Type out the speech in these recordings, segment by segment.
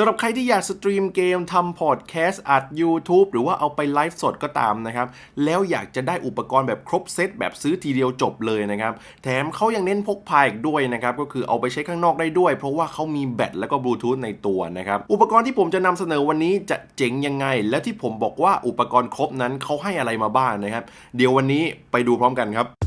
สำหรับใครที่อยากสตรีมเกมทำพอดแคสต์อัด YouTube หรือว่าเอาไปไลฟ์สดก็ตามนะครับ แล้วอยากจะได้อุปกรณ์แบบครบเซตแบบซื้อทีเดียวจบเลยนะครับ แถมเขายังเน้นพกพาอีกด้วยนะครับ ก็คือเอาไปใช้ข้างนอกได้ด้วย เพราะว่าเขามีแบตแล้วก็บลูทูธในตัวนะครับ อุปกรณ์ที่ผมจะนำเสนอวันนี้จะเจ๋งยังไง และที่ผมบอกว่าอุปกรณ์ครบนั้นเขาให้อะไรมาบ้างนะครับ เดี๋ยววันนี้ไปดูพร้อมกันครับ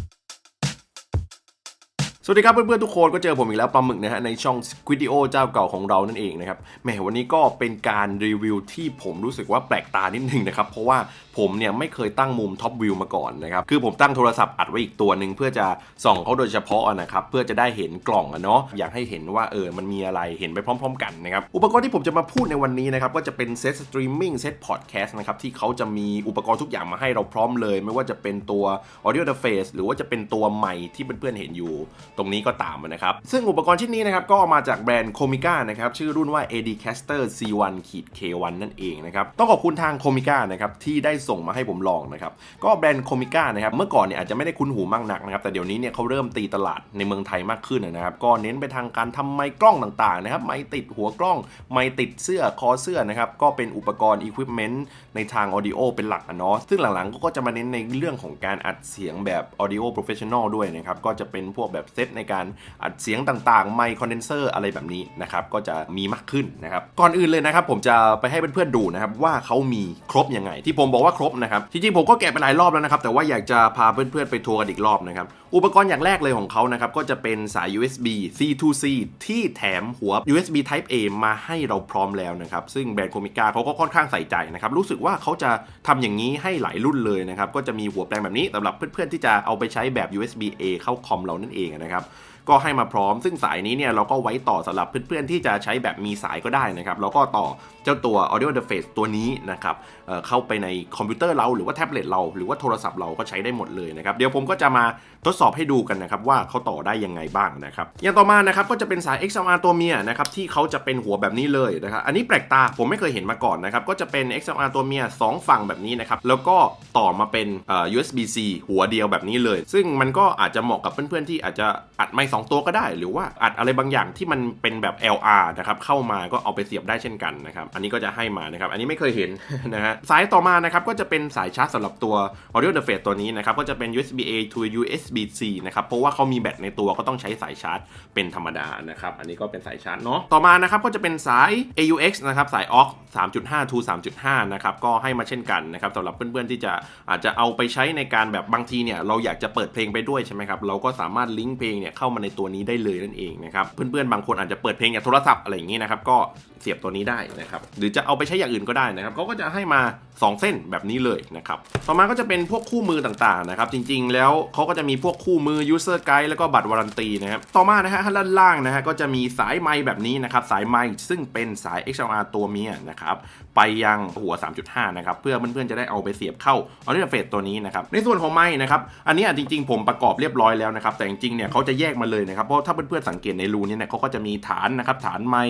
สวัสดีครับเพื่อนๆทุกคนก็เจอผมอีกแล้วปลาหมึกนะฮะในช่องวิดิโอเจ้าเก่าของเรานั่นเองนะครับแหมวันนี้ก็เป็นการรีวิวที่ผมรู้สึกว่าแปลกตานิดนึงนะครับ เพราะว่าผมเนี่ยไม่เคยตั้งมุมท็อปวิวมาก่อนนะครับคือผมตั้งโทรศัพท์อัดไว้อีกตัวหนึ่งเพื่อจะส่องเขาโดยเฉพาะนะครับเพื่อจะได้เห็นกล่องอะเนาะอยากให้เห็นว่าเออมันมีอะไรเห็นไปพร้อม ๆ กันนะครับอุปกรณ์ที่ผมจะมาพูดในวันนี้นะครับก็จะเป็นเซตสตรีมมิ่งเซตพอดแคสต์นะครับที่เขาจะมีอุปกรณ์ทุกอย่างมาให้เราพร้อมเลย ไม่ว่าจะเป็นตัว audio interface หรือว่าจะเป็นตัวใหม่ที่เพื่อนๆเห็นอยู่ ตรงนี้ก็ตามนะครับซึ่งอุปกรณ์ชิ้นนี้นะครับก็มาจากแบรนด์ Comica นะครับชื่อรุ่นว่า ADcaster C1 K1 นั่นเองนะครับต้องขอบคุณทาง Comica นะครับที่ได้ส่งมาให้ผมลองนะครับ ก็แบรนด์ Comica นะครับ เมื่อก่อนเนี่ยอาจจะไม่ได้คุ้นหูมากนักนะครับ แต่เดี๋ยวนี้เนี่ยเขาเริ่มตีตลาดในเมืองไทยมากขึ้นนะครับ ก็เน้นไปทางการทำไมค์กล้องต่างๆนะครับ ไมติดหัวกล้อง ไมติดเสื้อ คอเสื้อนะครับ ก็เป็นอุปกรณ์ equipment ในทาง audio เป็นหลักอะเนาะ ซึ่งหลังๆก็จะมาเน้นในเรื่องของการอัดเสียงแบบ audio professional ด้วยนะครับ ก็จะเป็นพวกแบบเซตในการอัดเสียงต่างๆ ไมค์คอนเดนเซอร์อะไรแบบนี้นะครับ ก็จะมีมากขึ้นนะครับ ก่อนอื่นเลยนะครับผมจะไปให้เพื่อนๆดูนะครับว่าเขามีครบยังไง ที่ผมบอกว่าครบนะครับจริงๆผมก็แกะไปหลายรอบแล้วนะครับแต่ว่าอยากจะพาเพื่อนๆไปทัวร์กันอีกรอบนะครับอุปกรณ์อย่างแรกเลยของเขานะครับก็จะเป็นสาย USB C2C ที่แถมหัว USB Type A มาให้เราพร้อมแล้วนะครับซึ่งแบรนด์โคมิกาเขาก็ค่อนข้างใส่ใจนะครับรู้สึกว่าเขาจะทำอย่างนี้ให้หลายรุ่นเลยนะครับก็จะมีหัวแปลงแบบนี้สำหรับเพื่อนๆที่จะเอาไปใช้แบบ USB A เข้าคอมเรานั่นเองนะครับก็ให้มาพร้อม ซึ่งสายนี้เนี่ยเราก็ไว้ต่อสำหรับเพื่อนๆที่จะใช้แบบมีสายก็ได้นะครับแล้วก็ต่อเจ้าตัว audio interface ตัวนี้นะครับเเข้าไปในคอมพิวเตอร์เราหรือว่าแท็บเล็ตเราหรือว่าโทรศัพท์เราก็ใช้ได้หมดเลยนะครับเดี๋ยวผมก็จะมาทดสอบให้ดูกันนะครับว่าเขาต่อได้ยังไงบ้างนะครับอย่างต่อมานะครับก็จะเป็นสาย XLR ตัวเมียนะครับที่เขาจะเป็นหัวแบบนี้เลยนะครับอันนี้แปลกตาผมไม่เคยเห็นมาก่อนนะครับก็จะเป็น XLR ตัวเมีย 2 ฝั่งแบบนี้นะครับแล้วก็ต่อมาเป็น USB-C หัวเดียวแบบนี้เลย ซึ่งมันก็อาจจะเหมาะกับเพื่อนๆที่อาจจะอัดไมค์สองตัวก็ได้ หรือว่าอัดอะไรบางอย่างที่มันเป็นแบบ LR นะครับเข้ามาก็เอาไปเสียบได้เช่นกันนะครับอันนี้ก็จะให้มานะครับอันนี้ไม่เคยเห็นนะฮะสายต่อมานะครับก็จะเป็นสายชาร์จสำหรับตัว audio interface ตัวนี้นะครับก็จะเป็น USB A to USB-C นะครับเพราะว่าเขามีแบตในตัวก็ต้องใช้สายชาร์จเป็นธรรมดานะครับอันนี้ก็เป็นสายชาร์จเนาะต่อมานะครับก็จะเป็นสาย AUX นะครับสาย aux 3.5 to 3.5 นะครับก็ให้มาเช่นกันนะครับสำหรับเพื่อนๆที่จะอาจจะเอาไปใช้ในการแบบบางทีเนี่ยเราอยากจะเปิดเพลงไปด้วยใช่ไหมครับเราก็สามารถลิงก์เพลงเนี่ยเข้ามาในตัวนี้ได้เลยนั่นเองนะครับเพื่อนๆบางคนอาจจะเปิดเพลงจากโทรศัพท์อะไรอย่างนี้นะครับก็ เสียบตัวนี้ได้นะครับ หรือจะเอาไปใช้อย่างอื่นก็ได้นะครับเขาก็จะให้มา 2 เส้นแบบนี้เลยนะครับ ต่อมาก็จะเป็นพวกคู่มือต่างๆนะครับ จริงๆ แล้วเขาก็จะมีพวกคู่มือ user guide แล้วก็บัตรวารันตีนะครับ ต่อมานะฮะด้านล่างนะฮะก็จะมีสายไม้แบบนี้นะครับสายไม้ซึ่งเป็นสาย XLR ตัวเมียนะครับไปยังหัว 3.5 นะครับเพื่อเพื่อนๆจะได้เอาไปเสียบเข้า audio interface ตัวนี้นะครับในส่วนของไม้นะครับอันนี้จริงๆ ผมประกอบเรียบร้อยแล้วนะครับแต่จริงๆเนี่ยเขาจะแยกมาเลยนะครับเพราะถ้าเพื่อนๆสังเกตในรูนี้เนี่ยเขาก็จะมีฐานนะครับฐานไม้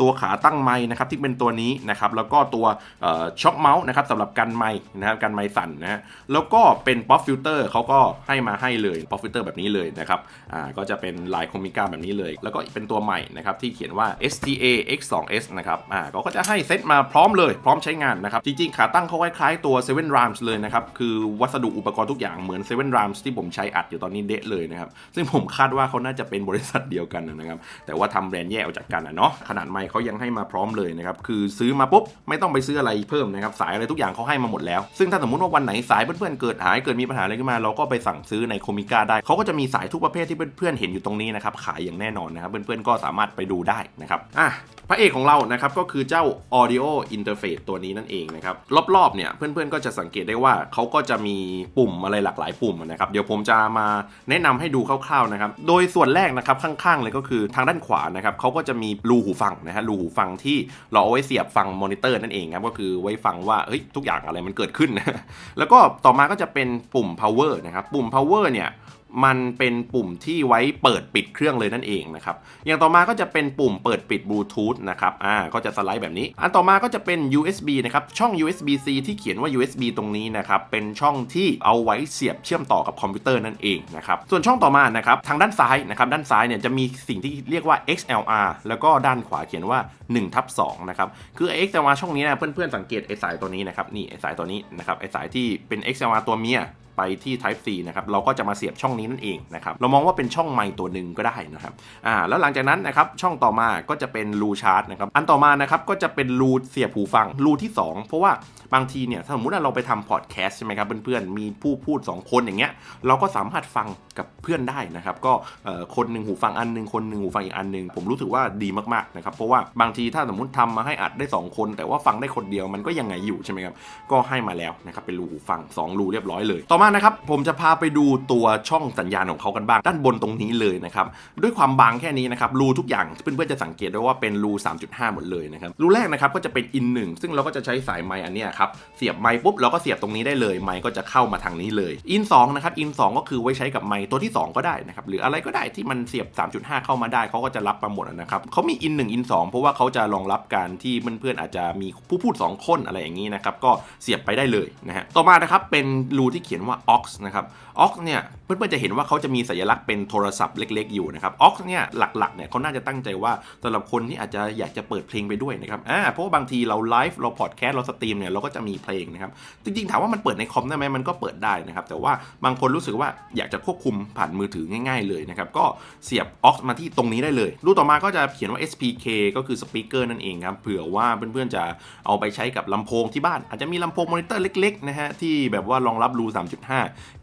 ตัวขาตั้งไม้นะครับที่เป็นตัวนี้นะครับแล้วก็ตัวช็อคเมาส์นะครับสำหรับกันไม้นะครับกันไม้สั่นนะฮะแล้วก็เป็นป๊อปฟิลเตอร์เขาก็ให้มาให้เลยป๊อปฟิลเตอร์แบบนี้เลยนะครับอ่าก็จะเป็นลายโคมิก้าแบบนี้เลย แล้วก็เป็นตัวใหม่นะครับที่เขียนว่า STA X2S นะครับอ่าเขาก็จะให้เซตมาพร้อมเลย พร้อมใช้งานนะครับจริงๆขาตั้งเขาคล้ายๆตัว 7 Rams เลยนะครับคือวัสดุอุปกรณ์ทุกอย่างเหมือน 7 Rams ที่ผมใช้อัดอยู่ตอนนี้เดะเลยนะครับซึ่งผมคาดว่าเขาน่าจะเป็นบริษัทเดียวกันนะครับแต่ว่าทำแบรนด์แยกออกจากกันนะเนาะขนาดไมค์เขายังให้มาพร้อมเลยนะครับคือซื้อมาปุ๊บไม่ต้องไปซื้ออะไรเพิ่มนะครับสายอะไรทุกอย่างเขาให้มาหมดแล้ว ซึ่งถ้าสมมติว่าวันไหนสายเพื่อนๆเกิดหายเกิดมีปัญหาอะไรขึ้นมาเราก็ไปสั่งซื้อในโคมิก้าได้เขาก็จะมีสายทุกประเภทที่เพื่อนๆเห็นอยู่ตรงนี้นะครับขายอย่างแน่นอนนะครับเพื่อนๆก็สามารถไปดูได้นะครับอะ พระเอกของเรานะครับก็คือเจ้า audio interface ตัวนี้นั่นเองนะครับรอบๆเนี่ยเพื่อนๆก็จะสังเกตได้ว่าเขาก็จะมีปุ่มอะไรหลากหลายปุ่มนะครับเดี๋ยวผมจะมาแนะนำให้ดูคร่าวๆนะครับโดยส่วนแรกนะครับข้างๆเลยก็คือทางด้านขวานะครับเขาก็จะมีรูหูฟังนะฮะรูหูฟังที่เราเอาไว้เสียบฟังมอนิเตอร์นั่นเองครับก็คือไว้ฟังว่าเฮ้ยทุกอย่างอะไรมันเกิดขึ้น แล้วก็ต่อมาก็จะเป็นปุ่ม power นะครับปุ่ม power เนี่ย มันเป็นปุ่มที่ไว้เปิดปิดเครื่องเลยนั่นเองนะครับอย่างต่อมาก็จะเป็นปุ่มเปิดปิดบลูทูธนะครับอ่าก็จะสไลด์แบบนี้ อันต่อมาก็จะเป็น USB นะครับช่อง USB-C ที่เขียนว่า USB ตรงนี้นะครับเป็นช่องที่เอาไว้เสียบเชื่อมต่อกับคอมพิวเตอร์นั่นเองนะครับส่วนช่องต่อมานะครับทางด้านซ้ายนะครับด้านซ้ายเนี่ยจะมีสิ่งที่เรียกว่า XLR แล้วก็ด้านขวาเขียนว่า1ทับ2นะครับคือ XLR ช่องนี้นะเพื่อนๆสังเกตไอสายตัวนี้นะครับนี่ไอสายตัวนี้นะครับไอสายที่เป็น XLR ตัวเมีย ไปที่ Type C นะครับเราก็จะมาเสียบช่องนี้นั่นเองนะครับเรามองว่าเป็นช่องไมค์ตัวหนึ่งก็ได้นะครับอ่าแล้วหลังจากนั้นนะครับช่องต่อมาก็จะเป็นรูชาร์จนะครับอันต่อมานะครับก็จะเป็นรูเสียบหูฟังรูที่ 2 เพราะว่าบางทีเนี่ยสมมติว่าเราไปทำพอดแคสต์ใช่ไหมครับเพื่อนๆมีผู้พูด 2 คนอย่างเงี้ยเราก็สามารถฟังกับเพื่อนได้นะครับก็คนหนึ่งหูฟังอันหนึ่งคนหนึ่งหูฟังอีกอันหนึ่งผมรู้สึกว่าดีมากๆนะครับเพราะว่าบางทีถ้าสมมติทำมาให้อัดได้ 2 คน แต่ว่าฟังได้คนเดียวมันก็ยังไงอยู่ใช่ไหมครับก็ให้มาแล้วนะครับเป็นรูหูฟัง 2 รูเรียบร้อยเลยต่อมานะครับผมจะพาไปดูตัวช่องสัญญาณของเขากันบ้างด้านบนตรงนี้เลยนะครับด้วยความบางแค่นี้นะครับรูทุกอย่างเพื่อนๆจะสังเกตได้ว่าเป็นรู 3.5 หมดเลยนะครับรูแรกนะครับก็จะเป็น in 1ซึ่งเราก็จะใช้สายไมค์อันนี้ครับเสียบไมค์ปุ๊บเราก็เสียบตรงนี้ได้เลยไมค์ก็จะเข้ามาทางนี้เลย in 2นะครับ in 2ก็คือไว้ใช้กับไมค์ตัวที่ 2 ก็ได้นะครับหรืออะไรก็ได้ที่มันเสียบ 3.5 เข้ามาได้เขาก็จะรับมาหมดนะครับเขามี in 1 in 2เพราะว่าเขาจะรองรับการที่เพื่อนๆอาจจะมีผู้พูด 2 คนอะไรอย่างนี้นะครับก็เสียบไปได้เลยนะฮะต่อมานะครับเป็นรูที่เขียนว่า aux นะครับ aux เนี่ยเพื่อนๆจะเห็นว่าเขาจะมีสัญลักษณ์เป็นโทรศัพท์เล็ก ๆ อยู่นะครับ aux เนี่ยหลักๆเนี่ยเขาน่าจะตั้งใจว่าสำหรับคนที่อาจจะอยากจะเปิดเพลงไปด้วยนะครับอ่าเพราะว่าบางทีเราไลฟ์เราพอดแคสต์เราสตรีมเนี่ยเราก็จะมีเพลงนะครับจริงๆถามว่ามันเปิดในคอมได้ไหมมันก็เปิดได้นะครับแต่ว่าบางคนรู้สึกว่าอยากจะควบคุมผ่านมือถือง่าย ๆเลยนะครับก็เสียบ aux มาที่ตรงนี้ได้เลยรูปต่อมาก็จะเขียนว่า SPK ก็คือสปีกเกอร์นั่นเองครับเผื่อว่าเพื่อนๆจะเอาไปใช้กับลำโพงที่บ้านอาจจะมีลำโพงมอนิเตอร์เล็กๆนะฮะที่แบบว่ารองรับรู3.5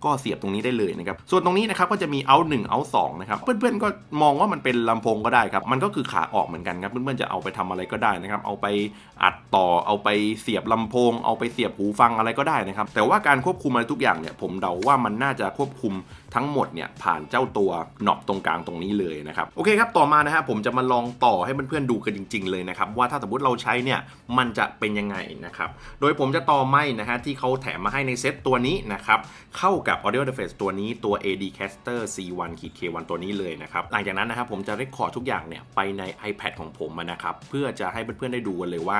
ก็เสียบตรงนี้ได้เลยนะครับ ส่วนตรงนี้นะครับก็จะมี out 1 out 2นะครับ เพื่อนๆก็มองว่ามันเป็นลำโพงก็ได้ครับ มันก็คือขาออกเหมือนกันครับ เพื่อนๆจะเอาไปทำอะไรก็ได้นะครับ เอาไปอัดต่อ เอาไปเสียบลำโพง เอาไปเสียบหูฟังอะไรก็ได้นะครับ แต่ว่าการควบคุมอะไรทุกอย่างเนี่ยผมเดาว่ามันน่าจะควบคุมทั้งหมดเนี่ยผ่านเจ้าตัวหนอบตรงกลางตรงนี้เลยนะครับ โอเคครับ ต่อมานะฮะผมจะมาลองต่อให้เพื่อนๆดูกันจริง ๆ เลยนะครับว่าถ้าสมมติเราใช้เนี่ยมันจะเป็นยังไงนะครับ โดยผมจะต่อไม้นะฮะที่เขาแถมมาให้ในเซตตัวนี้นะครับเข้ากับ audio interface ตัวนี้ตัว AD Caster C1 K1 ตัวนี้เลยนะครับหลังจากนั้นนะครับผมจะ record ทุกอย่างเนี่ยไปใน iPad ของผมนะครับเพื่อจะให้เพื่อนๆได้ดูกันเลยว่า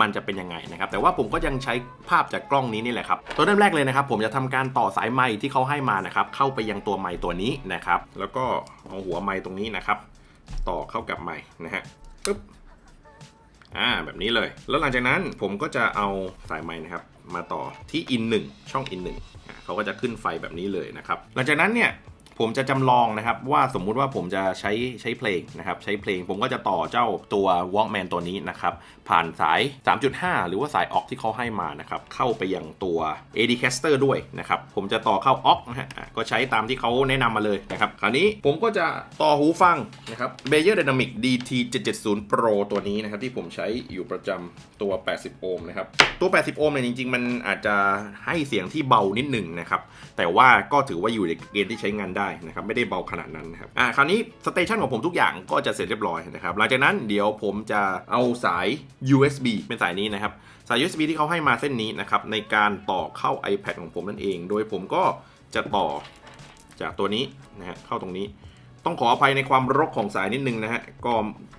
มันจะเป็นยังไงนะครับ แต่ว่าผมก็ยังใช้ภาพจากกล้องนี้นี่แหละครับ ตัวเริ่มแรกเลยนะครับ ผมจะทำการต่อสายไม้ที่เขาให้มานะครับ เข้าไปยังตัวไม้ตัวนี้นะครับ แล้วก็เอาหัวไม้ตรงนี้นะครับ ต่อเข้ากับไม้นะฮะปึ๊บอ่าแบบนี้เลย แล้วหลังจากนั้นผมก็จะเอาสายไม้นะครับ มาต่อที่อิน1ช่อง in 1อ่าเขาก็จะขึ้นไฟแบบนี้เลยนะครับ หลังจากนั้นเนี่ย ผมจะจำลองนะครับว่าสมมุติว่าผมจะใช้ใช้เพลงนะครับใช้เพลงผมก็จะต่อเจ้าตัว Walkman ตัวนี้นะครับผ่านสาย 3.5 หรือว่าสายออกที่เขาให้มานะครับเข้าไปยังตัว AD Caster ด้วยนะครับผมจะต่อเข้าออกนะฮะก็ใช้ตามที่เขาแนะนำมาเลยนะครับคราวนี้ผมก็จะต่อหูฟังนะครับ Bayer Dynamic DT 770 Pro ตัวนี้นะครับที่ผมใช้อยู่ประจำตัว 80 โอห์มนะครับตัว 80 โอห์มเนี่ยจริง ๆ มันอาจจะให้เสียงที่เบานิดหนึ่งนะครับแต่ว่าก็ถือว่าอยู่ในเกณฑ์ที่ใช้งานได้นะครับไม่ได้เบาขนาดนั้นนะครับอ่าคราวนี้สเตชันของผมทุกอย่างก็จะเสร็จเรียบร้อยนะครับหลังจากนั้นเดี๋ยวผมจะเอาสาย USB เป็นสายนี้นะครับสาย USB ที่เขาให้มาเส้นนี้นะครับในการต่อเข้า iPad ของผมนั่นเอง โดยผมก็จะต่อจากตัวนี้นะฮะเข้าตรงนี้ ต้องขออภัยในความรกของสายนิดนึงนะฮะ ก็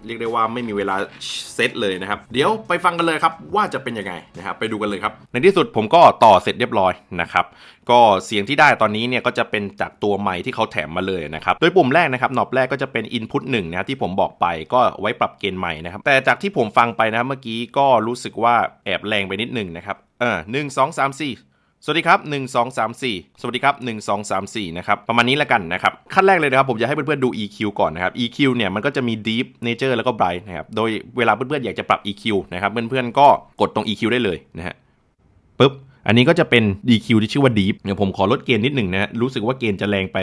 เรียกได้ว่าไม่มีเวลาเซตเลยนะครับ เดี๋ยวไปฟังกันเลยครับว่าจะเป็นยังไงนะครับไปดูกันเลยครับ ในที่สุดผมก็ต่อเสร็จเรียบร้อยนะครับก็เสียงที่ได้ตอนนี้เนี่ยก็จะเป็นจากตัวไมค์ที่เขาแถมมาเลยนะครับโดยปุ่มแรกนะครับหนอบแรกก็จะเป็น Input 1นะที่ผมบอกไปก็ไว้ปรับเกณฑ์ใหม่นะครับแต่จากที่ผมฟังไปนะเมื่อกี้ก็รู้สึกว่าแอบแรงไปนิดหนึ่งนะครับเออหนึ่งสองสามสี่ สวัสดีครับ 1 2 3 4 สวัสดีครับ 1 2 3 4 นะครับ ประมาณนี้แล้วกันนะครับ ขั้นแรกเลยนะครับ ผมจะให้เพื่อนๆดู EQ ก่อนนะครับ EQ เนี่ย มันก็จะมี Deep Nature แล้วก็ Bright นะครับ โดยเวลาเพื่อนๆ อยากจะปรับ EQ นะครับ เพื่อนๆ ก็กดตรง EQ ได้เลยนะฮะปึ๊บ อันนี้ก็จะเป็น EQ ที่ชื่อว่า Deep เดี๋ยวผมขอลดเกณฑ์นิดหนึ่งนะฮะ รู้สึกว่าเกณฑ์จะแรงไป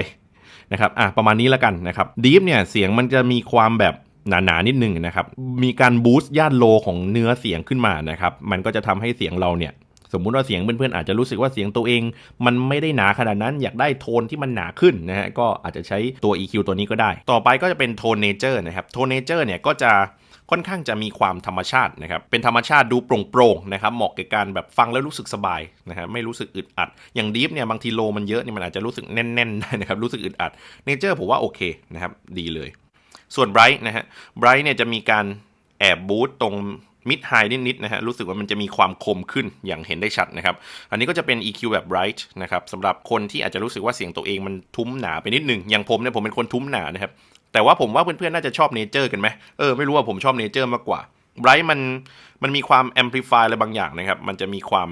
นะครับ อะ ประมาณนี้แล้วกันนะครับ Deep เนี่ย เสียงมันจะมีความแบบหนาๆนนิดนึงนะครับ มีการบูสต์ย่านโลของเนื้อเสียงขึ้นมานะครับ มันก็จะทำให้เสียงเราเนี่ย สมมุติว่าเสียงเพื่อนๆอาจจะรู้สึกว่าเสียงตัวเอง มันไม่ได้หนาขนาดนั้นอยากได้โทนที่มันหนาขึ้นนะฮะก็อาจจะใช้ตัว EQ ตัวนี้ก็ได้ ต่อไปก็จะเป็นโทนเนเจอร์นะครับโทนเนเจอร์เนี่ยก็จะค่อนข้างจะมีความธรรมชาตินะครับ เป็นธรรมชาติดูโปร่งๆนะครับ เหมาะกับการแบบฟังแล้วรู้สึกสบายนะครับไม่รู้สึกอึดอัด อย่างดีฟเนี่ยบางทีโลมันเยอะเนี่ยมันอาจจะรู้สึกแน่นๆได้นะครับ รู้สึกอึดอัด เนเจอร์ผมว่าโอเคนะครับ ดีเลย ส่วนไบรท์นะฮะ ไบรท์เนี่ยจะมีการแอบบูตตรง มิดไฮนิดๆนะฮะรู้สึกว่ามันจะมีความคมขึ้นอย่างเห็นได้ชัดนะครับ อันนี้ก็จะเป็น EQ แบบ bright นะครับสำหรับคนที่อาจจะรู้สึกว่าเสียงตัวเองมันทุ้มหนาไปนิดหนึ่งอย่างผมเนี่ยผมเป็นคนทุ้มหนานะครับแต่ว่าผมว่าเพื่อนๆน่าจะชอบเนเจอร์กันไหมเออไม่รู้ว่าผมชอบเนเจอร์มากกว่า bright มันมันมีความ amplify อะไรบางอย่างนะครับ มันจะมีความ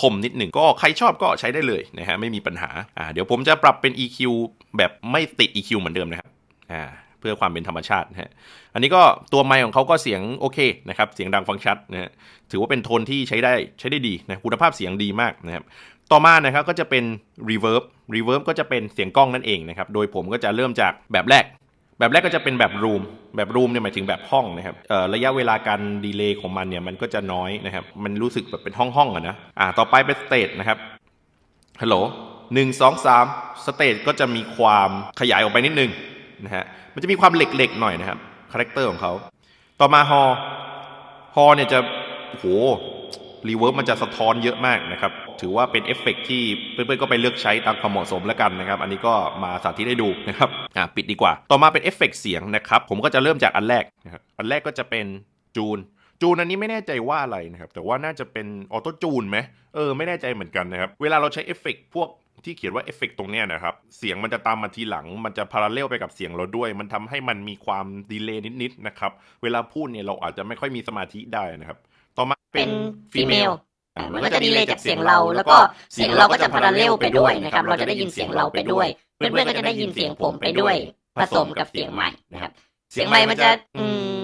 คมๆนิดหนึ่งก็ใครชอบก็ใช้ได้เลยนะฮะไม่มีปัญหาอ่าเดี๋ยวผมจะปรับเป็น EQ แบบไม่ติด EQ เหมือนเดิมนะครับอ่า เพื่อความเป็นธรรมชาตินะฮะอันนี้ก็ตัวไมค์ของเขาก็เสียงโอเคนะครับเสียงดังฟังชัดนะฮะถือว่าเป็นโทนที่ใช้ได้ใช้ได้ดีนะคุณภาพเสียงดีมากนะครับต่อมานะครับก็จะเป็น reverb reverb ก็จะเป็นเสียงกล้องนั่นเองนะครับโดยผมก็จะเริ่มจากแบบแรก แบบแรกก็จะเป็นแบบ room แบบ room เนี่ยหมายถึงแบบห้องนะครับระยะเวลาการดีเลย์ของมันเนี่ยมันก็จะน้อยนะครับมันรู้สึกแบบเป็นห้องๆองอะนะอ่าต่อไปเป็น stage นะครับฮัลโหลหนึ่งสองสามสเตจก็จะมีความขยายออกไปนิดนึง นะฮะมันจะมีความเหล็กๆหน่อยนะครับคาแรคเตอร์ของเขาต่อมาฮอฮอเนี่ยจะโหรีเวิร์บมันจะสะท้อนเยอะมากนะครับ ถือว่าเป็นเอฟเฟกต์ที่เพื่อนๆก็ไปเลือกใช้ตามความเหมาะสมแล้วกันนะครับ อันนี้ก็มาสาธิตให้ดูนะครับอ่าปิดดีกว่า ต่อมาเป็นเอฟเฟกต์เสียงนะครับ ผมก็จะเริ่มจากอันแรกนะครับอันแรกก็จะเป็นจูน จูนอันนี้ไม่แน่ใจว่าอะไรนะครับ แต่ว่าน่าจะเป็นออโต้จูนไหมเออไม่แน่ใจเหมือนกันนะครับ เวลาเราใช้เอฟเฟกต์พวก ที่เขียนว่าเอฟเฟกต์ตรงเนี้ยนะครับ เสียงมันจะตามมาทีหลัง มันจะพาราเลลไปกับเสียงเราด้วย มันทำให้มันมีความดีเลย์นิดๆนะครับ เวลาพูดเนี่ยเราอาจจะไม่ค่อยมีสมาธิได้นะครับ ต่อมาเป็น female อ่ามันก็จะดีเลยจากเสียงเรา แล้วก็เสียงเราก็จะพาราเลลไปด้วยนะครับ เราจะได้ยินเสียงเราไปด้วย เพื่อนๆก็จะได้ยินเสียงผมไปด้วย ผสมกับเสียงใหม่นะครับ เสียงใหม่มันจะอืม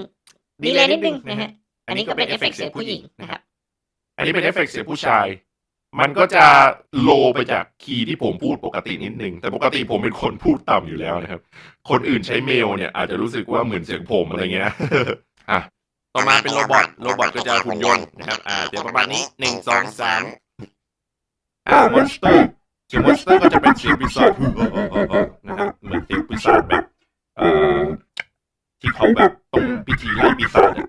ดีเลยนิดนึงนะฮะ อันนี้ก็เป็นเอฟเฟกต์เสียงผู้หญิงนะครับ อันนี้เป็นเอฟเฟกต์เสียงผู้ชาย มันก็จะโลไปจากคีย์ที่ผมพูดปกตินิดนึง แต่ปกติผมเป็นคนพูดต่ำอยู่แล้วนะครับ คนอื่นใช้เมลเนี่ยอาจจะรู้สึกว่าเหมือนเสียงผมอะไรเงี้ยอะต่อมาเป็นโรบอทโรบอทก็จะหุ่นยนต์นะครับ อ่าเสียงประมาณนี้หนึ่งสองสามอ่ามอนสเตอร์เสียงมอนสเตอร์ก็จะเป็นเสียงปีศาจนะครับเหมือนเสียงปีศาจแบบเอ่อที่เขาแบบต้องพิธีไล่ปีศาจอะ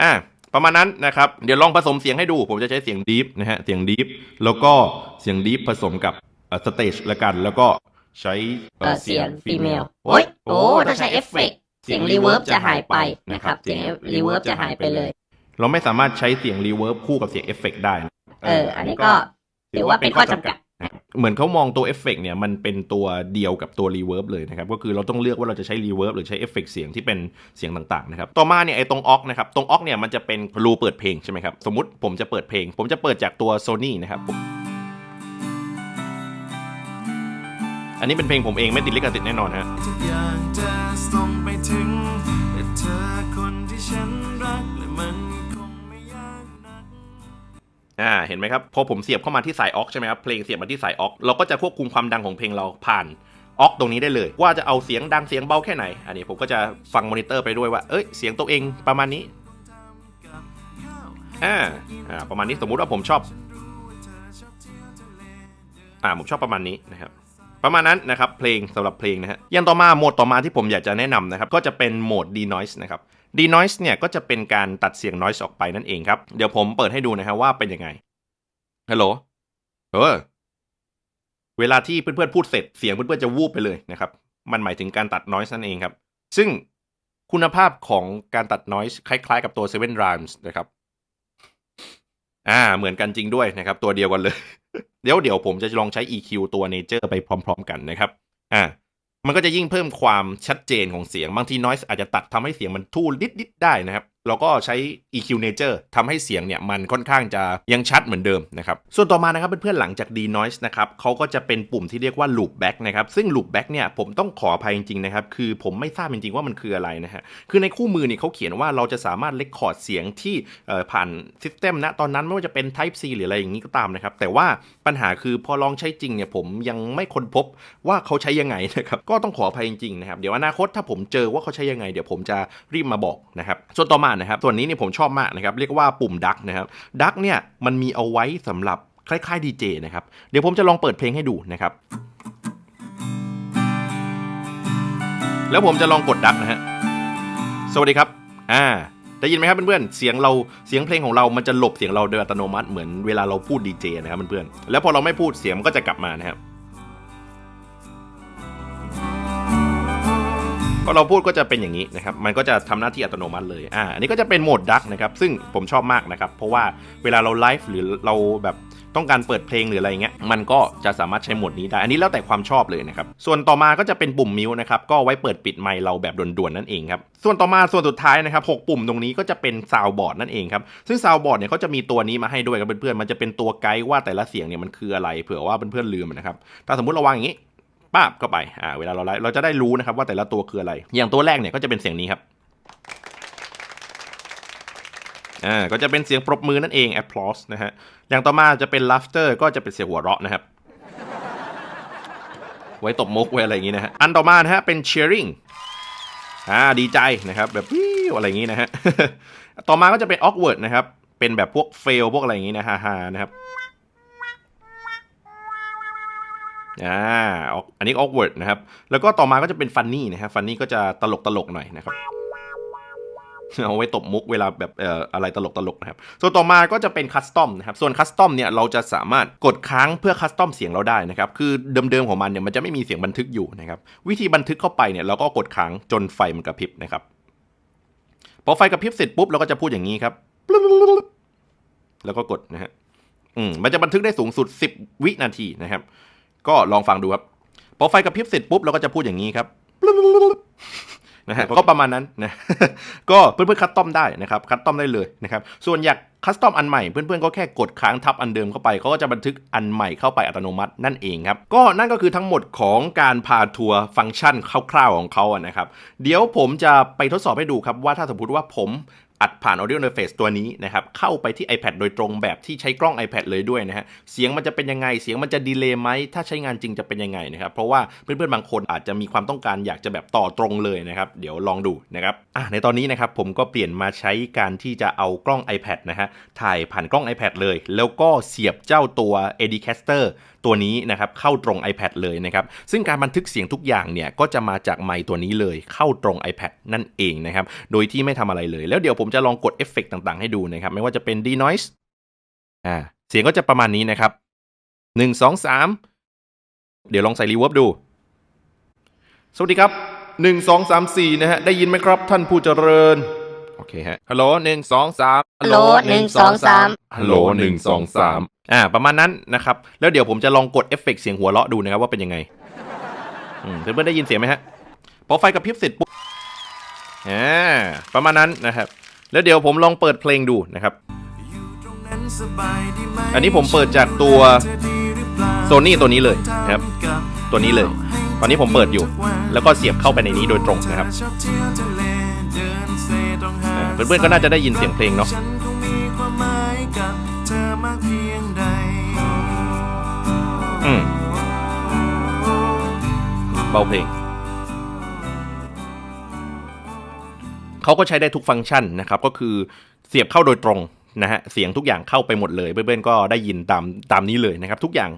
อ่า ประมาณนั้นนะครับ เดี๋ยวลองผสมเสียงให้ดู ผมจะใช้เสียงดีฟนะฮะ เสียงดีฟแล้วก็เสียงดีฟผสมกับสเตจละกัน แล้วก็ใช้เอ่อเสียง female โอ้ยโอ้ถ้าใช้เอฟเฟกต์เสียงรีเวิร์บจะหายไปนะครับ เสียงรีเวิร์บจะหายไปเลย เราไม่สามารถใช้เสียงรีเวิร์บคู่กับเสียงเอฟเฟกได้นะเออ อันนี้ก็ถือว่าเป็นข้อจำกัด เหมือนเขามองตัวเอฟเฟกเนี่ยมันเป็นตัวเดียวกับตัวรีเวิร์บเลยนะครับ ก็คือเราต้องเลือกว่าเราจะใช้รีเวิร์บหรือใช้เอฟเฟกเสียงที่เป็นเสียงต่างๆนะครับ ต่อมาเนี่ยไอ้ตรงออกนะครับ ตรงออกเนี่ยมันจะเป็นรูเปิดเพลงใช่ไหมครับ สมมติผมจะเปิดเพลง ผมจะเปิดจากตัว Sony นะครับอันนี้เป็นเพลงผมเองไม่ติดลิขสิทธิ์แน่นอนฮะทุกอย่างจะส่งไปถึงแต่เธอคนที่ฉันรักและมัน อ่าเห็นไหมครับพอผมเสียบเข้ามาที่สายออกใช่ไหมครับเพลงเสียบมาที่สายออกเราก็จะควบคุมความดังของเพลงเราผ่านออกตรงนี้ได้เลย ว่าจะเอาเสียงดังเสียงเบาแค่ไหน อันนี้ผมก็จะฟังมอนิเตอร์ไปด้วยว่าเอ้ยเสียงตัวเองประมาณนี้อ่าอ่าประมาณนี้สมมุติว่าผมชอบอ่าผมชอบประมาณนี้นะครับประมาณนั้นนะครับเพลงสำหรับเพลงนะฮะอย่างต่อมาโหมดต่อมาที่ผมอยากจะแนะนำนะครับก็จะเป็นโหมด denoise นะครับ denoise เนี่ยก็จะเป็นการตัดเสียง noise ออกไปนั่นเองครับ เดี๋ยวผมเปิดให้ดูนะฮะว่าเป็นยังไงฮัลโหลเออเวลาที่เพื่อนๆพูดเสร็จเสียงเพื่อนๆจะวูบไปเลยนะครับ มันหมายถึงการตัด noise นั่นเองครับ ซึ่งคุณภาพของการตัด noise คล้ายๆ กับตัว Seven Rhymes นะครับอ่าเหมือนกันจริงด้วยนะครับ ตัวเดียวกันเลย เดี๋ยวเดี๋ยวผมจะลองใช้ EQ ตัว Nature ไปพร้อม ๆ กันนะครับ อ่า มันก็จะยิ่งเพิ่มความชัดเจนของเสียง บางที noise อาจจะตัดทำให้เสียงมันทู่นิดๆได้นะครับ เราก็ใช้ EQ Nature ทำให้เสียงเนี่ยมันค่อนข้างจะยังชัดเหมือนเดิมนะครับ ส่วนต่อมานะครับเพื่อนๆหลังจาก D Noise นะครับเขาก็จะเป็นปุ่มที่เรียกว่า loop back นะครับ ซึ่ง loop back เนี่ยผมต้องขออภัยจริงๆนะครับ คือผมไม่ทราบจริงๆว่ามันคืออะไรนะฮะ คือในคู่มือเนี่ยเขาเขียนว่าเราจะสามารถเลคคอร์ดเสียงที่ผ่านซิสเต็มนะตอนนั้นไม่ว่าจะเป็น Type C หรืออะไรอย่างนี้ก็ตามนะครับ แต่ว่าปัญหาคือพอลองใช้จริงเนี่ยผมยังไม่ค้นพบว่าเขาใช้ยังไงนะครับ ก็ต้องขออภัยจริงๆนะครับ เดี๋ยวอนาคตถ้าผมเจอว่าเขาใช้ยังไง เดี๋ยวผมจะรีบมาบอกนะครับ ส่วนต่อมานะครับส่วนนี้เนี่ยผมชอบมากนะครับ เรียกว่าปุ่มดักนะครับดักเนี่ยมันมีเอาไว้สำหรับคล้ายๆดีเจนะครับเดี๋ยวผมจะลองเปิดเพลงให้ดูนะครับแล้วผมจะลองกดดักนะฮะสวัสดีครับอ่าได้ยินไหมครับเพื่อนๆ เสียงเราเสียงเพลงของเรา มันจะหลบเสียงเราโดยอัตโนมัติเหมือนเวลาเราพูดดีเจนะครับเพื่อนๆ แล้วพอเราไม่พูดเสียงมันก็จะกลับมานะครับ เราพูดก็จะเป็นอย่างนี้นะครับ มันก็จะทำหน้าที่อัตโนมัติเลยอ่าอันนี้ก็จะเป็นโหมดดักนะครับ ซึ่งผมชอบมากนะครับ เพราะว่าเวลาเราไลฟ์หรือเราแบบต้องการเปิดเพลงหรืออะไรเงี้ย มันก็จะสามารถใช้โหมดนี้ได้ อันนี้แล้วแต่ความชอบเลยนะครับ ส่วนต่อมาก็จะเป็นปุ่มมิวนะครับ ก็ไว้เปิดปิดไมค์เราแบบด่วนๆนั่นเองครับ ส่วนต่อมาส่วนสุดท้ายนะครับหปุ่มตรงนี้ก็จะเป็นซาวบอร์ดนั่นเองครับ ซึ่งซาวบอร์ดเนี่ยเขาจะมีตัวนี้มาให้ด้วยครับเพื่อนๆ มันจะเป็นตัวไกด์ว่าแต่ละเสียงเนี่ยมันคืออะไร เผื่อว่าเพื่อนๆลืมนะครับ ถ้าสมมติเราวางอย่างนี้ ป้าบเข้าไปอ่าเวลาเราไลฟ์เราจะได้รู้นะครับว่าแต่ละตัวคืออะไร อย่างตัวแรกเนี่ยก็จะเป็นเสียงนี้ครับอ่าก็จะเป็นเสียงปรบมือนั่นเอง applause นะฮะอย่างต่อมาจะเป็น laughter ก็จะเป็นเสียงหัวเราะนะครับ ไว้ตบมุกไว้อะไรอย่างงี้นะฮะอันต่อมานะฮะเป็น cheering อ่าดีใจนะครับแบบวิวอะไรอย่างงี้นะฮะต่อมาก็จะเป็น awkward นะครับเป็นแบบพวก fail พวกอะไรอย่างงี้นะฮ่าๆนะครับ อ่าออกอันนี้ awkward นะครับ แล้วก็ต่อมาก็จะเป็น funny นะครับ funny ก็จะตลกตลกหน่อยนะครับเอาไว้ตบมุกเวลาแบบเอ่ออะไรตลกตลกนะครับ ส่วนต่อมาก็จะเป็นคัสตอมนะครับ ส่วนคัสตอมเนี่ยเราจะสามารถกดค้างเพื่อคัสตอมเสียงเราได้นะครับ คือเดิมๆของมันเนี่ยมันจะไม่มีเสียงบันทึกอยู่นะครับ วิธีบันทึกเข้าไปเนี่ยเราก็กดค้างจนไฟมันกระพริบนะครับ พอไฟกระพริบเสร็จปุ๊บเราก็จะพูดอย่างนี้ครับแล้วก็กดนะฮะ อืมมันจะบันทึกได้สูงสุด 10 วินาทีนะครับ ก็ลองฟังดูครับพอไฟกระพริบเสร็จปุ๊บเราก็จะพูดอย่างนี้ครับนะฮะก็ประมาณนั้นนะก็เพื่อนๆคัสตอมได้นะครับคัสตอมได้เลยนะครับส่วนอยากคัสตอมอันใหม่เพื่อนๆก็แค่กดค้างทับอันเดิมเข้าไปเขาก็จะบันทึกอันใหม่เข้าไปอัตโนมัตินั่นเองครับก็นั่นก็คือทั้งหมดของการพาทัวร์ฟังก์ชันคร่าวๆของเขาอะนะครับ เดี๋ยวผมจะไปทดสอบให้ดูครับว่าถ้าสมมติว่าผม อัดผ่าน Audio Interface ตัวนี้นะครับเข้าไปที่ iPad โดยตรงแบบที่ใช้กล้อง iPad เลยด้วยนะฮะเสียงมันจะเป็นยังไง เสียงมันจะดีเลย์ไหมถ้าใช้งานจริงจะเป็นยังไงนะครับเพราะว่าเพื่อนๆบางคนอาจจะมีความต้องการอยากจะแบบต่อตรงเลยนะครับเดี๋ยวลองดูนะครับอะในตอนนี้นะครับผมก็เปลี่ยนมาใช้การที่จะเอากล้อง iPad นะฮะถ่ายผ่านกล้อง iPad เลย แล้วก็เสียบเจ้าตัว Edicaster ตัวนี้นะครับเข้าตรง iPad เลยนะครับซึ่งการบันทึกเสียงทุกอย่างเนี่ยก็จะมาจากไมค์ตัวนี้เลยเข้าตรง iPad นั่นเองนะครับโดยที่ไม่ทำอะไรเลย แล้วเดี๋ยวผมจะลองกดเอฟเฟกต์ต่างๆ ให้ดูนะครับไม่ว่าจะเป็น denoise อ่าเสียงก็จะประมาณนี้นะครับ1 2 3เดี๋ยวลองใส่รีเวิร์บดู สวัสดีครับ1 2 3 4นะฮะได้ยินไหมครับท่านผู้เจริญ อเคฮะ ฮัลโหลหนึ่งสองสามฮัลโหลหนึ่งสองสามฮัลโหลหนึ่งสองสามอ่า ประมาณนั้นนะครับ แล้วเดี๋ยวผมจะลองกดเอฟเฟกต์เสียงหัวเราะดูนะครับว่าเป็นยังไงอืมเพื่อนๆได้ยินเสียงไหมฮะ พอไฟกระพริบเสร็จปุ๊บ อ่า ประมาณนั้นนะครับ แล้วเดี๋ยวผมลองเปิดเพลงดูนะครับอยู่ตรงนั้นสบายดีไหมอันนี้ผมเปิดจากตัวเธอดีหรือเปล่า Sony ตัวนี้เลยนะครับ ตัวนี้เลย ตอนนี้ผมเปิดอยู่ แล้วก็เสียบเข้าไปในนี้โดยตรงนะครับชอบ เที่ยวทะเลเดินเซต้องหาอ่าเพื่อนๆก็น่าจะได้ยินเสียงเพลงเนาะฉันคงมีความหมายกับเธอมากเพียงใดอืมเบาเพลงเขาก็ใช้ได้ทุกฟังก์ชันนะครับ ก็คือเสียบเข้าโดยตรงนะฮะเสียงทุกอย่างเข้าไปหมดเลยเพื่อนๆก็ได้ยินตามตามนี้เลยนะครับ ทุกอย่าง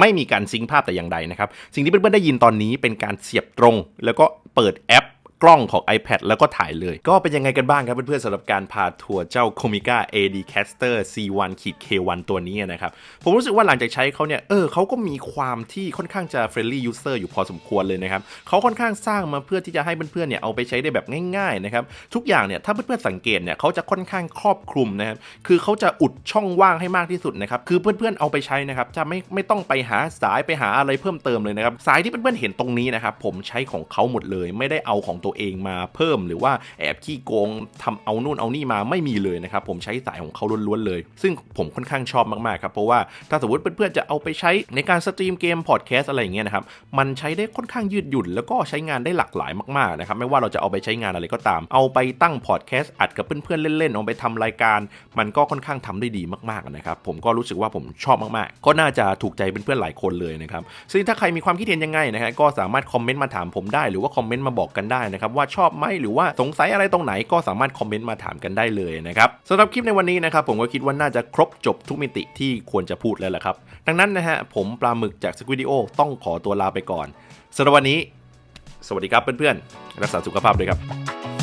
ไม่มีการซิงค์ภาพแต่อย่างใดนะครับ สิ่งที่เพื่อนๆได้ยินตอนนี้เป็นการเสียบตรง แล้วก็เปิดแอป กล้องของ iPad แล้วก็ถ่ายเลย ก็เป็นยังไงกันบ้างครับเพื่อนๆสำหรับการพาทัวร์เจ้า Comica AD Caster C1 K1 ตัวนี้นะครับ ผมรู้สึกว่าหลังจากใช้เขาเนี่ย เออเขาก็มีความที่ค่อนข้างจะ friendly user อยู่พอสมควรเลยนะครับเขาค่อนข้างสร้างมาเพื่อที่จะให้เพื่อนๆเนี่ยเอาไปใช้ได้แบบง่ายๆนะครับทุกอย่างเนี่ยถ้าเพื่อนๆสังเกตเนี่ยเขาจะค่อนข้างครอบคลุมนะครับคือเขาจะอุดช่องว่างให้มากที่สุดนะครับคือเพื่อนๆเอาไปใช้นะครับจะไม่ไม่ต้องไปหาสายไปหาอะไรเพิ่มเติมเลยนะครับสายที่เพื่อนๆเห็นตรงนี้นะครับผมใช้ของเขาหมดเลย ไม่ได้เอาของตัวเองมาเพิ่ม หรือว่าแอบขี้โกงทำเอานู่นเอานี่มาไม่มีเลยนะครับผมใช้สายของเขาล้วนๆเลย ซึ่งผมค่อนข้างชอบมากๆครับเพราะว่าถ้าสมมติเพื่อนๆจะเอาไปใช้ในการสตรีมเกมพอดแคสต์อะไรอย่างเงี้ยนะครับมันใช้ได้ค่อนข้างยืดหยุ่น แล้วก็ใช้งานได้หลากหลายมากๆนะครับไม่ว่าเราจะเอาไปใช้งานอะไรก็ตาม เอาไปตั้งพอดแคสต์อัดกับเพื่อนๆเล่นๆเอาไปทำรายการ มันก็ค่อนข้างทำได้ดีมากๆนะครับผมก็รู้สึกว่าผมชอบมากๆ ก็น่าจะถูกใจเพื่อนๆหลายคนเลยนะครับซึ่งถ้าใครมีความคิดเห็นยังไงนะฮะก็สามารถคอมเมนต์มาถามผมได้หรือว่าคอมเมนต์มาบอกกันได้นะครับว่าชอบไหมหรือว่าสงสัยอะไรตรงไหนก็สามารถคอมเมนต์มาถามกันได้เลยนะครับสำหรับคลิปในวันนี้นะครับผมก็คิดว่าน่าจะครบจบทุกมิติที่ควรจะพูดแล้วแหละครับ ดังนั้นนะฮะผมปลาหมึกจากสควิดีโอต้องขอตัวลาไปก่อนสำหรับวันนี้ สวัสดีครับเพื่อนๆรักษาสุขภาพด้วยครับ